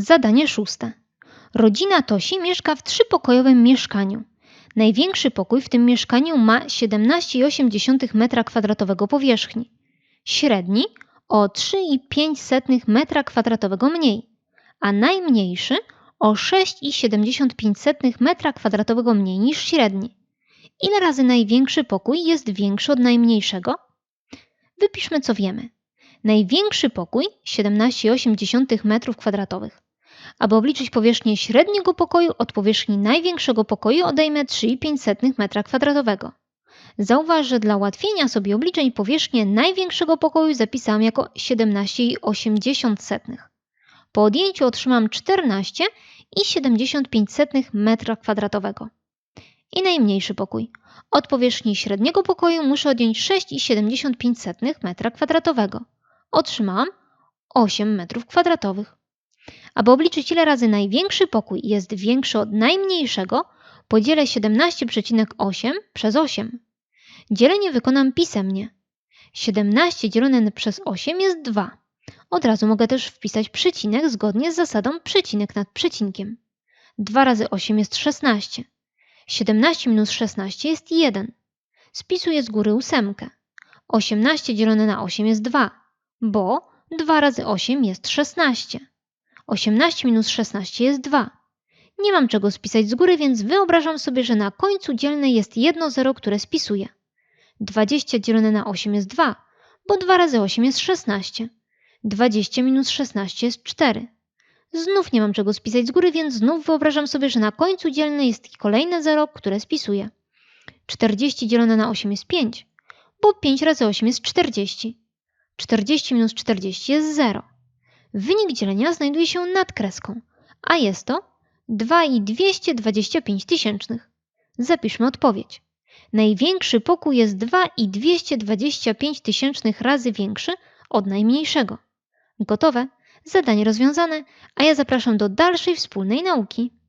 Zadanie szóste. Rodzina Tosi mieszka w trzypokojowym mieszkaniu. Największy pokój w tym mieszkaniu ma 17,8 m2 powierzchni. Średni o 3,5 m2 mniej, a najmniejszy o 6,75 m2 mniej niż średni. Ile razy największy pokój jest większy od najmniejszego? Wypiszmy co wiemy. Największy pokój 17,8 m2. Aby obliczyć powierzchnię średniego pokoju od powierzchni największego pokoju odejmę 3,5 m2. Zauważ, że dla ułatwienia sobie obliczeń powierzchnię największego pokoju zapisałam jako 17,8. Po odjęciu otrzymam 14,75 m2. I najmniejszy pokój. Od powierzchni średniego pokoju muszę odjąć 6,75 m2. Otrzymałam 8 m2. Aby obliczyć ile razy największy pokój jest większy od najmniejszego, podzielę 17,8 przez 8. Dzielenie wykonam pisemnie. 17 dzielone przez 8 jest 2. Od razu mogę też wpisać przecinek zgodnie z zasadą przecinek nad przecinkiem. 2 razy 8 jest 16. 17 minus 16 jest 1. Spisuję z góry ósemkę. 18 dzielone na 8 jest 2, bo 2 razy 8 jest 16. 18 minus 16 jest 2. Nie mam czego spisać z góry, więc wyobrażam sobie, że na końcu dzielnej jest jedno zero, które spisuję. 20 dzielone na 8 jest 2, bo 2 razy 8 jest 16. 20 minus 16 jest 4. Znów nie mam czego spisać z góry, więc znów wyobrażam sobie, że na końcu dzielnej jest kolejne zero, które spisuję. 40 dzielone na 8 jest 5, bo 5 razy 8 jest 40. 40 minus 40 jest 0. Wynik dzielenia znajduje się nad kreską, a jest to 2,225 tysięcznych. Zapiszmy odpowiedź. Największy pokój jest 2,225 tysięcznych razy większy od najmniejszego. Gotowe? Zadanie rozwiązane, a ja zapraszam do dalszej wspólnej nauki.